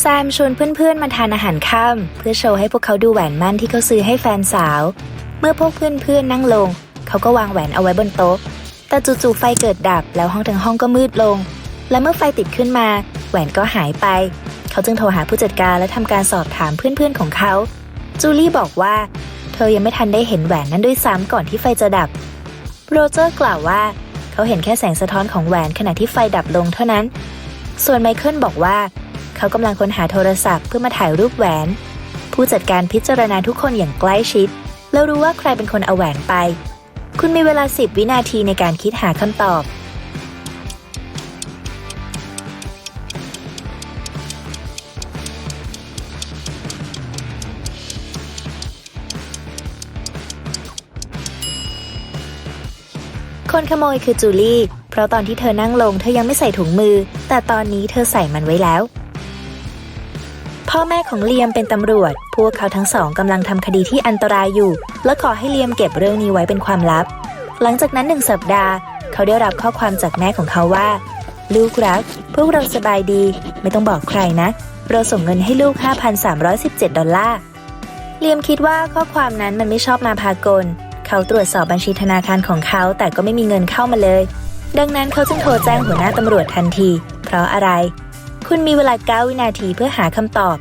แซมชวนเพื่อนๆมาทานอาหารค่ำเพื่อโชว์ให้พวกเขาดูแหวนมั่นที่เขาซื้อให้แฟนสาว เมื่อพวกเพื่อนๆนั่งลง เขาก็วางแหวนเอาไว้บนโต๊ะ แต่จู่ๆไฟเกิดดับแล้วห้องทั้งห้องก็มืดลง และเมื่อไฟติดขึ้นมา แหวนก็หายไป เขาจึงโทรหาผู้จัดการและทำการสอบถามเพื่อนๆของเขา จูลี่บอกว่า เธอยังไม่ทันได้เห็นแหวนนั้นด้วยซ้ำก่อนที่ไฟจะดับ โรเจอร์กล่าวว่า เขาเห็นแค่แสงสะท้อนของแหวนขณะที่ไฟดับลงเท่านั้น ส่วนไมเคิลบอกว่า เขากำลังค้นหาโทรศัพท์เพื่อมาถ่ายรูปแหวน ผู้จัดการพิจารณาทุกคนอย่างใกล้ชิด แล้วรู้ว่าใครเป็นคนเอาแหวนไป คุณมีเวลา 10 วินาทีในการคิดหาคำตอบ คนขโมยคือจูลี่ เพราะตอนที่เธอนั่งลงเธอยังไม่ใส่ถุงมือ แต่ตอนนี้เธอใส่มันไว้แล้ว พ่อแม่ของเลียมเป็นตำรวจ พวกเขาทั้งสองกำลังทำคดีที่อันตรายอยู่ และขอให้เลียมเก็บเรื่องนี้ไว้เป็นความลับ หลังจากนั้นหนึ่งสัปดาห์ เขาได้รับข้อความจากแม่ของเขาว่า ลูกรัก พวกเราสบายดี ไม่ต้องบอกใครนะ เราส่งเงินให้ลูก 5,317 ดอลลาร์ เลียมคิดว่าข้อความนั้นมันไม่ชอบมาพากล เขาตรวจสอบบัญชีธนาคารของเขาแต่ก็ไม่มีเงินเข้ามาเลย ดังนั้นเขาจึงโทรแจ้งหัวหน้าตำรวจทันที เพราะอะไร คุณมีเวลา 9 วินาทีเพื่อหาคำตอบ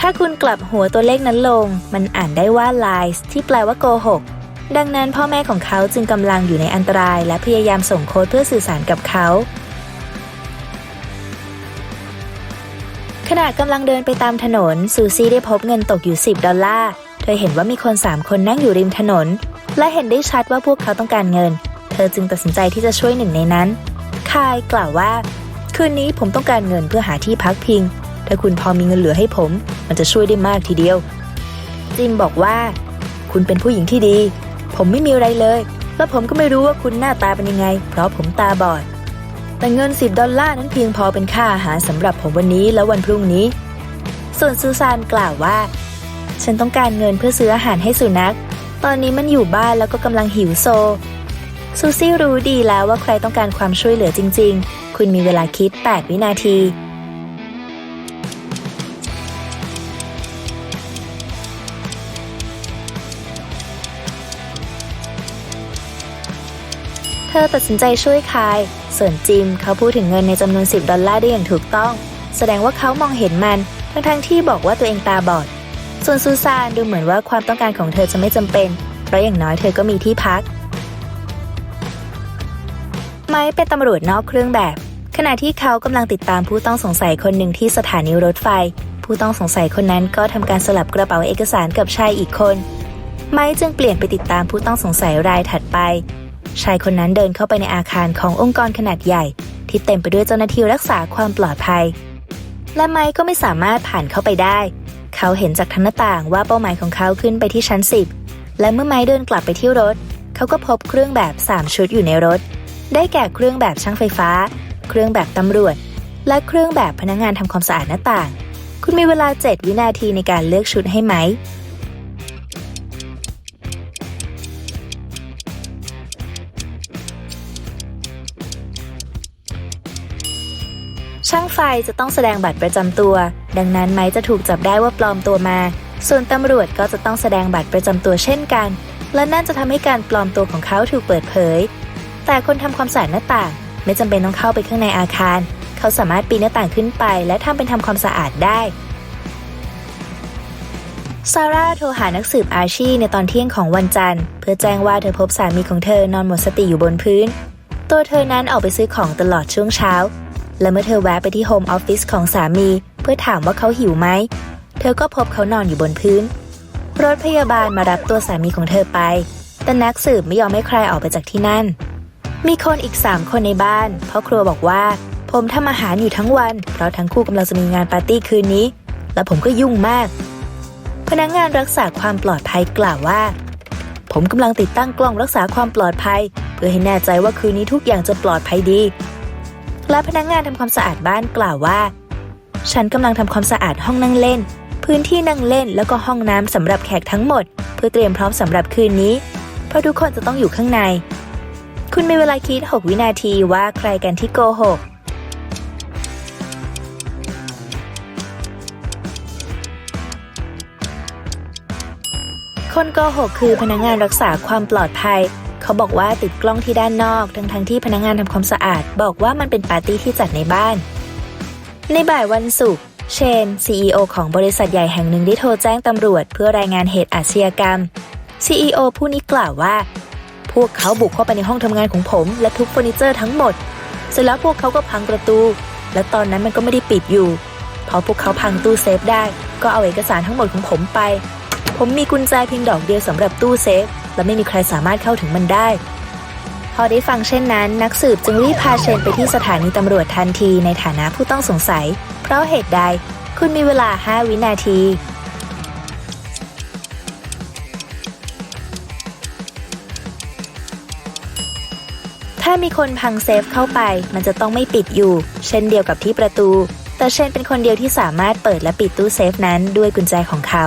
ถ้าคุณกลับหัวตัวเลขนั้นลง มันอ่านได้ว่า lies ที่แปลว่าโกหก ดังนั้นพ่อแม่ของเขาจึงกำลังอยู่ในอันตราย และพยายามส่งโค้ดเพื่อสื่อสารกับเขา ขณะกำลังเดินไปตามถนน ซูซี่ได้พบเงินตกอยู่ 10 ดอลลาร์ เธอเห็นว่ามีคน 3 คนนั่งอยู่ริมถนน และเห็นได้ชัดว่าพวกเขาต้องการเงิน เธอจึงตัดสินใจที่จะช่วยหนึ่งในนั้น คายกล่าวว่า คืนนี้ผมต้องการเงินเพื่อหาที่พักพิง ถ้าคุณพอมีเงินเหลือให้ผม มันจะช่วยได้มากทีเดียว จิมบอกว่า คุณเป็นผู้หญิงที่ดี ผมไม่มีอะไรเลย และผมก็ไม่รู้ว่าคุณหน้าตาเป็นยังไง เพราะผมตาบอด แต่เงิน 10 ดอลลาร์นั้นเพียงพอเป็นค่าอาหารสำหรับผมวันนี้และวันพรุ่งนี้ ส่วนซูซานกล่าวว่า ฉันต้องการเงินเพื่อซื้ออาหารให้สุนัข ตอนนี้มันอยู่บ้านแล้วก็กำลังหิวโซ ซูซี่รู้ดีแล้วว่าใครต้องการความช่วยเหลือจริง ๆ คุณมีเวลาคิด 8 วินาทีเธอตัดสินใจช่วยคาย ส่วนจิมเขาพูดถึงเงินในจำนวน 10 ดอลลาร์ได้อย่างถูกต้อง แสดงว่าเขามองเห็นมัน ทั้งๆที่บอกว่าตัวเองตาบอด ส่วนซูซานดูเหมือนว่าความต้องการของเธอจะไม่จำเป็น เพราะอย่างน้อยเธอก็มีที่พัก ไม้เป็นตำรวจนอกเครื่องแบบ ขณะที่เขากำลังติดตามผู้ต้องสงสัยคนหนึ่งที่สถานีรถไฟ ผู้ต้องสงสัยคนนั้นก็ทำการสลับกระเป๋าเอกสารกับชายอีกคน ไม้จึงเปลี่ยนไปติดตามผู้ต้องสงสัยรายถัดไป ชายคนนั้นเดินเข้าไปในอาคารขององค์กรขนาดใหญ่ ที่เต็มไปด้วยเจ้าหน้าที่รักษาความปลอดภัย และไมค์ก็ไม่สามารถผ่านเข้าไปได้ เขาเห็นจากทางหน้าต่างว่าเป้าหมายของเขาขึ้นไปที่ชั้น 10 และเมื่อไมค์เดินกลับไปที่รถ เขาก็พบเครื่องแบบ 3 ชุดอยู่ในรถ ได้แก่เครื่องแบบช่างไฟฟ้า เครื่องแบบตำรวจ และเครื่องแบบพนักงงานทำความสะอาดหน้าต่าง คุณมีเวลา 7 วินาทีในการเลือกชุดให้ไหม ไฟจะต้องแสดงบัตรประจำตัว ดังนั้นไม้จะถูกจับได้ว่าปลอมตัวมา ส่วนตำรวจก็จะต้องแสดงบัตรประจำตัวเช่นกัน และนั่นจะทำให้การปลอมตัวของเขาถูกเปิดเผย แต่คนทำความสะอาดหน้าต่าง ไม่จำเป็นต้องเข้าไปข้างในอาคาร เขาสามารถปีนหน้าต่างขึ้นไป และทำเป็นทำความสะอาดได้ซาร่าโทรหานักสืบอาชีในตอนเที่ยงของวันจันทร์ เพื่อแจ้งว่าเธอพบสามีของเธอนอนหมดสติอยู่บนพื้น ตัวเธอนั้นออกไปซื้อของตลอดช่วงเช้า และเมื่อเธอแวะไปที่โฮมออฟฟิศของสามี เพื่อถามว่าเขาหิวไหม เธอก็พบเขานอนอยู่บนพื้น รถพยาบาลมารับตัวสามีของเธอไป แต่นักสืบไม่ยอมให้ใครออกไปจากที่นั่น มีคนอีกสามคนในบ้านพ่อครัวบอกว่า ผมทำอาหารอยู่ทั้งวัน เพราะทั้งคู่กำลังจะมีงานปาร์ตี้คืนนี้ และผมก็ยุ่งมาก พนักงงานรักษาความปลอดภัยกล่าวว่า ผมกำลังติดตั้งกล้องรักษาความปลอดภัย เพื่อให้แน่ใจว่าคืนนี้ทุกอย่างจะปลอดภัยดี และพนักงงานทำความสะอาดบ้านกล่าวว่า ฉันกำลังทำความสะอาดห้องนั่งเล่น พื้นที่นั่งเล่นแล้วก็ห้องน้ำสำหรับแขกทั้งหมด เพื่อเตรียมพร้อมสำหรับคืนนี้ เพราะทุกคนจะต้องอยู่ข้างใน คุณมีเวลาคิด 6 วินาทีว่าใครกันที่โกหกคนโกหกคือพนักงานรักษาความปลอดภัย เขาบอกว่าติดกล้องที่ด้านนอก ทั้งทั้งที่พนักงานทำความสะอาด บอกว่ามันเป็นปาร์ตี้ที่จัดในบ้าน ในบ่ายวันศุกร์เชน CEO ของบริษัทใหญ่แห่งหนึ่งได้โทรแจ้งตำรวจ เพื่อรายงานเหตุอาชญากรรม CEO ผู้นี้กล่าวว่า พวกเขาบุกเข้าไปในห้องทำงานของผม และทุบเฟอร์นิเจอร์ทั้งหมด เสร็จแล้วพวกเขาก็พังประตู และตอนนั้นมันก็ไม่ได้ปิดอยู่พอพวกเขาพังตู้เซฟได้ ก็เอาเอกสารทั้งหมดของผมไป ผมมีกุญแจเพียงดอกเดียวสำหรับตู้เซฟ และไม่มีใครสามารถเข้าถึงมันได้ พอได้ฟังเช่นนั้น นักสืบจึงรีบพาเชนไปที่สถานีตำรวจทันทีในฐานะผู้ต้องสงสัย เพราะเหตุใด คุณมีเวลา 5 วินาที ถ้ามีคนพังเซฟเข้าไป มันจะต้องไม่ปิดอยู่ เช่นเดียวกับที่ประตู แต่เชนเป็นคนเดียวที่สามารถเปิดและปิดตู้เซฟนั้นด้วยกุญแจของเขา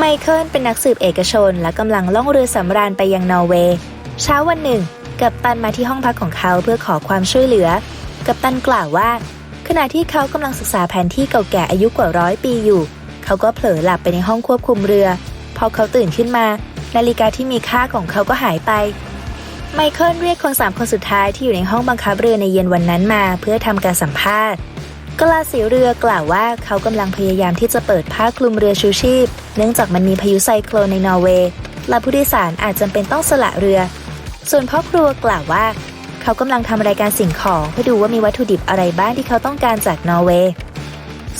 ไมเคิลเป็นนักสืบเอกชนและกำลังล่องเรือสำราญไปยังนอร์เวย์ เช้าวันหนึ่ง กัปตันมาที่ห้องพักของเขาเพื่อขอความช่วยเหลือ กัปตันกล่าวว่า ขณะที่เขากำลังศึกษาแผนที่เก่าแก่อายุกว่าร้อยปีอยู่ เขาก็เผลอหลับไปในห้องควบคุมเรือ พอเขาตื่นขึ้นมา นาฬิกาที่มีค่าของเขาก็หายไป ไมเคิลเรียกคนสามคนสุดท้ายที่อยู่ในห้องบังคับเรือในเย็นวันนั้นมา เพื่อทำการสัมภาษณ์ กลาสีเรือกล่าวว่าเขากำลังพยายามที่จะเปิดผ้าคลุมเรือชูชีพ เนื่องจากมันมีพายุไซโคลนในนอร์เวย์และผู้โดยสารอาจจำเป็นต้องสละเรือ ส่วนพ่อครัวกล่าวว่า เขากำลังทำรายการสิ่งของเพื่อดูว่ามีวัตถุดิบอะไรบ้างที่เขาต้องการจากนอร์เวย์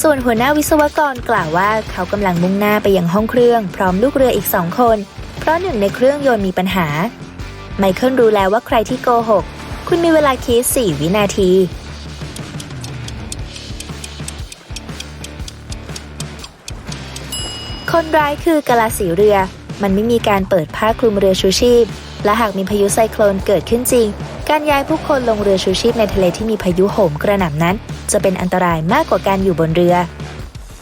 ส่วนหัวหน้าวิศวกรกล่าวว่า เขากำลังมุ่งหน้าไปยังห้องเครื่อง พร้อมลูกเรืออีกสองคน เพราะหนึ่งในเครื่องยนต์มีปัญหา ไมเคิลรู้แล้วว่าใครที่โกหก คุณมีเวลาคิด4วินาที คนร้ายคือกะลาสีเรือ มันไม่มีการเปิดผ้าคลุมเรือชูชีพ และหากมีพายุไซโคลนเกิดขึ้นจริง การย้ายผู้คนลงเรือชูชีพในทะเลที่มีพายุโหมกระหน่ำนั้น จะเป็นอันตรายมากกว่าการอยู่บนเรือ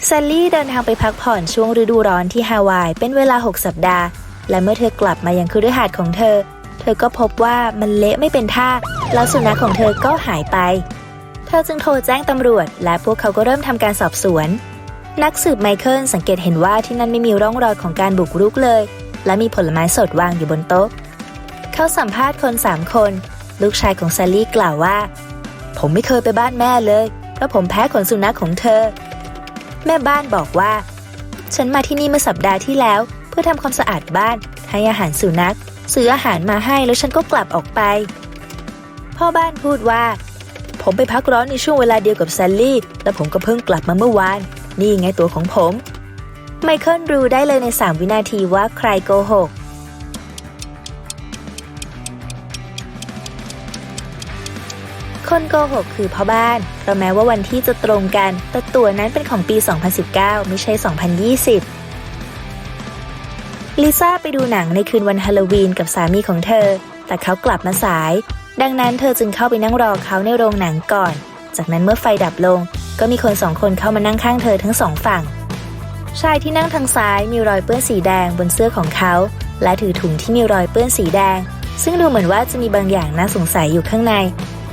แซลลี่เดินทางไปพักผ่อนช่วงฤดูร้อนที่ฮาวายเป็นเวลา 6 สัปดาห์ และเมื่อเธอกลับมายังคฤหาสน์ของเธอ เธอก็พบว่ามันเละไม่เป็นท่า แล้วสุนัขของเธอก็หายไป เธอจึงโทรแจ้งตำรวจ และพวกเขาก็เริ่มทำการสอบสวน นักสืบไมเคิลสังเกตเห็นว่าที่นั่นไม่มีร่องรอยของการบุกรุกเลย และมีผลไม้สดวางอยู่บนโต๊ะ เขาสัมภาษณ์คนสามคน ลูกชายของซลลี่กล่าวว่า ผมไม่เคยไปบ้านแม่เลยเพราะผมแพ้ขนสุนัขของเธอ แม่บ้านบอกว่า ฉันมาที่นี่เมื่อสัปดาห์ที่แล้ว เพื่อทำความสะอาดบ้าน ให้อาหารสุนัขซื้ออาหารมาให้แล้วฉันก็กลับออกไป พ่อบ้านพูดว่า ผมไปพักร้อนในช่วงเวลาเดียวกับซลลี่ และผมก็เพิ่งกลับมาเมื่อวาน นี่ไงตัวของผม ไมเคิลรู้ได้เลยใน 3 วินาทีว่าใครโกหก คนโกหกคือพ่อบ้านเพราะแม้ว่าวันที่จะตรงกัน แต่ตัวนั้นเป็นของปี 2019 ไม่ใช่ 2020ลิซ่าไปดูหนังในคืนวันฮาโลวีนกับสามีของเธอ แต่เขากลับมาสาย ดังนั้นเธอจึงเข้าไปนั่งรอเขาในโรงหนังก่อน จากนั้นเมื่อไฟดับลง ก็มีคนสองคนเข้ามานั่งข้างเธอทั้งสองฝั่ง ชายที่นั่งทางซ้ายมีรอยเปื้อนสีแดงบนเสื้อของเขา และถือถุงที่มีรอยเปื้อนสีแดง ซึ่งดูเหมือนว่าจะมีบางอย่างน่าสงสัยอยู่ข้างใน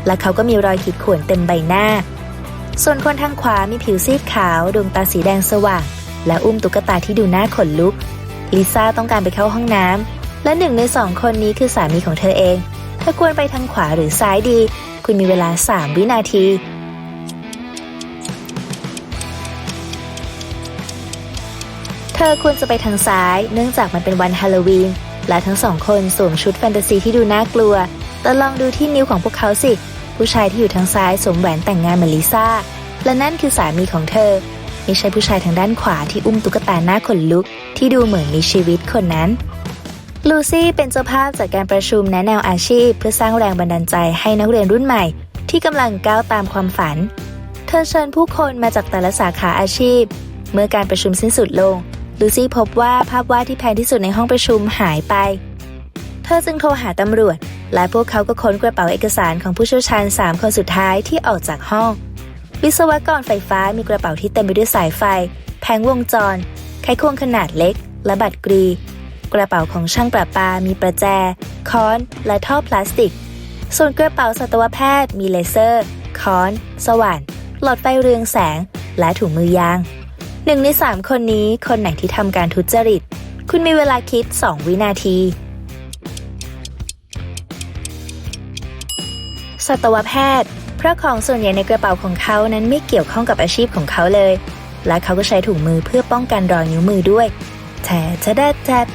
และเขาก็มีรอยขีดข่วนเต็มใบหน้า ส่วนคนทางขวามีผิวซีดขาวดวงตาสีแดงสว่าง และอุ้มตุ๊กตาที่ดูน่าขนลุกลิซ่าต้องการไปเข้าห้องน้ำและหนึ่งในสองคนนี้คือสามีของเธอเองเธอควรไปทางขวาหรือซ้ายดี คุณมีเวลา 3 วินาที ธอควรจะไปทางซ้าย เนื่องจากมันเป็นวันฮาโลวีน และทั้งสองคนสวมชุดแฟนตาซีที่ดูน่ากลัว แต่ลองดูที่นิ้วของพวกเขาสิ ผู้ชายที่อยู่ทางซ้ายสวมแหวนแต่งงานเหมือนลิซ่า และนั่นคือสามีของเธอ ไม่ใช่ผู้ชายทางด้านขวาที่อุ้มตุ๊กตาหน้าขนลุก ที่ดูเหมือนมีชีวิตคนนั้น ลูซี่เป็นเจ้าภาพจากการประชุมแนะแนวอาชีพ เพื่อสร้างแรงบันดาลใจให้นักเรียนรุ่นใหม่ ที่กำลังก้าวตามความฝัน เธอเชิญผู้คนมาจากแต่ละสาขาอาชีพ เมื่อการประชุมสิ้นสุดลง ลูซี่พบว่าภาพวาดที่แพงที่สุดในห้องประชุมหายไป เธอจึงโทรหาตำรวจ และพวกเขาก็ค้นกระเป๋าเอกสารของผู้เชี่ยวชาญ 3 คนสุดท้ายที่ออกจากห้อง วิศวกรไฟฟ้ามีกระเป๋าที่เต็มไปด้วยสายไฟ แผงวงจร ไขควงขนาดเล็ก และบัตรกรี กระเป๋าของช่างประปา มีประแจ ค้อน และท่อพลาสติก ส่วนกระเป๋าสัตวแพทย์ มีเลเซอร์ ค้อน สว่าน หลอดไฟเรืองแสง และถุงมือยาง หนึ่งในสามคนนี้คนไหนที่ทำการทุจริต คุณมีเวลาคิด 2 วินาที สัตวแพทย์ เพราะของส่วนใหญ่ในกระเป๋าของเขานั้นไม่เกี่ยวข้องกับอาชีพของเขาเลย และเขาก็ใช้ถุงมือเพื่อป้องกันรอยนิ้วมือด้วยแทะจะได้แทะ